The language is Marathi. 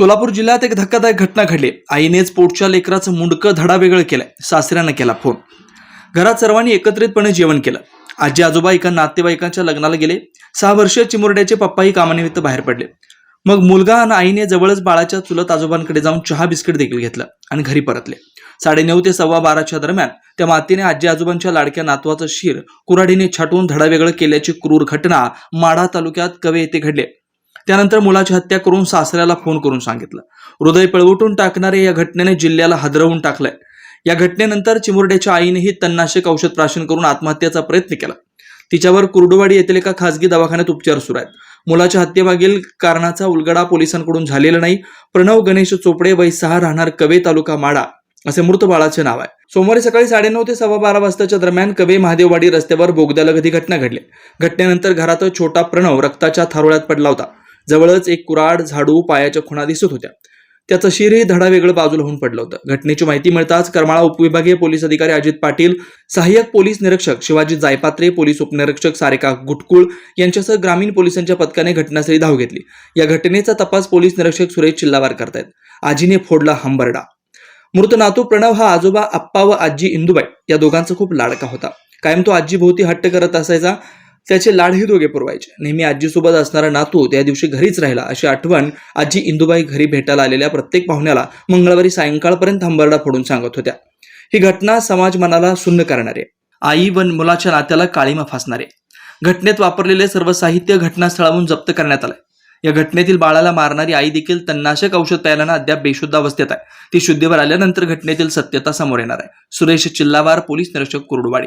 सोलापूर जिल्ह्यात एक धक्कादायक घटना घडली. आईनेच पोटच्या लेकराचं मुंडकं धडा वेगळं केलंय. सासऱ्यानं केला फोन. घरात सर्वांनी एकत्रितपणे जेवण केलं. आजी आजोबा एका नातेवाईकांच्या लग्नाला गेले. सहा वर्षीय चिमुरड्याचे पप्पाही कामानिमित्त बाहेर पडले. मग मुलगा आणि आईने जवळच बाळाच्या चुलत आजोबांकडे जाऊन चहा बिस्किट देखील घेतलं आणि घरी परतले. साडेनऊ ते सव्वा बाराच्या दरम्यान त्या मातीने आजी आजोबांच्या लाडक्या नातवाचं शिर कुऱ्हाडीने छाटून धडावेगळं केल्याची क्रूर घटना माढा तालुक्यात कवे येथे घडली. त्यानंतर मुलाची हत्या करून सासऱ्याला फोन करून सांगितलं. हृदय पळवटून टाकणारे या घटनेने जिल्ह्याला हादरवून टाकलंय. या घटनेनंतर चिमुरड्याच्या आईनेही तन्नाशक औषध प्राशन करून आत्महत्येचा प्रयत्न केला. तिच्यावर कुर्डुवाडी येथील एका खासगी दवाखान्यात उपचार सुरू आहेत. मुलाच्या हत्येमागील कारणाचा उलगडा पोलिसांकडून झालेला नाही. प्रणव गणेश चोपडे वय सहा राहणार कवे तालुका माडा असे मृत बाळाचे नाव आहे. सोमवारी सकाळी साडेनऊ ते सव्वा बारा वाजताच्या दरम्यान कवे महादेववाडी रस्त्यावर बोगद्यालगत घटना घडली. घटनेनंतर घरात छोटा प्रणव रक्ताच्या थारोळ्यात पडला होता. जवळच एक कुराड झाडू पायाच्या खुणा दिसत होत्या. त्याचं शिरही धडा वेगळं बाजूला होऊन पडलं होतं. घटनेची माहिती मिळताच करमाळा उपविभागीय पोलीस अधिकारी अजित पाटील सहाय्यक पोलीस निरीक्षक शिवाजी जायपात्रे पोलीस उपनिरीक्षक सारिका गुटकुळ यांच्यासह ग्रामीण पोलिसांच्या पथकाने घटनास्थळी धाव घेतली. या घटनेचा तपास पोलीस निरीक्षक सुरेश चिल्लावार करतायत. आजीने फोडला हंबरडा. मृत नातू प्रणव हा आजोबा आप्पा व आजी इंदुबाई या दोघांचा खूप लाडका होता. कायम तो आजी भोवती हट्ट करत असायचा. त्याचे लाडही दोघे पुरवायचे. नेहमी आजीसोबत असणारा नातू त्या दिवशी घरीच राहिला. अशी आठवण आजी इंदुबाई घरी भेटायला आलेल्या प्रत्येक पाहुण्याला मंगळवारी सायंकाळपर्यंत हंबरडा फोडून सांगत होत्या. ही घटना समाज मनाला सुन्न करणारे. आई व मुलाच्या नात्याला काळीमा फासणारे. घटनेत वापरलेले सर्व साहित्य घटनास्थळाहून जप्त करण्यात आलंय. या घटनेतील बाळाला मारणारी आई देखील तन्नाशक औषध प्यायल्यानं अद्याप बेशुद्ध अवस्थेत आहे. ती शुद्धीवर आल्यानंतर घटनेतील सत्यता समोर येणार आहे. सुरेश चिल्लावार पोलीस निरीक्षक Kurduwadi.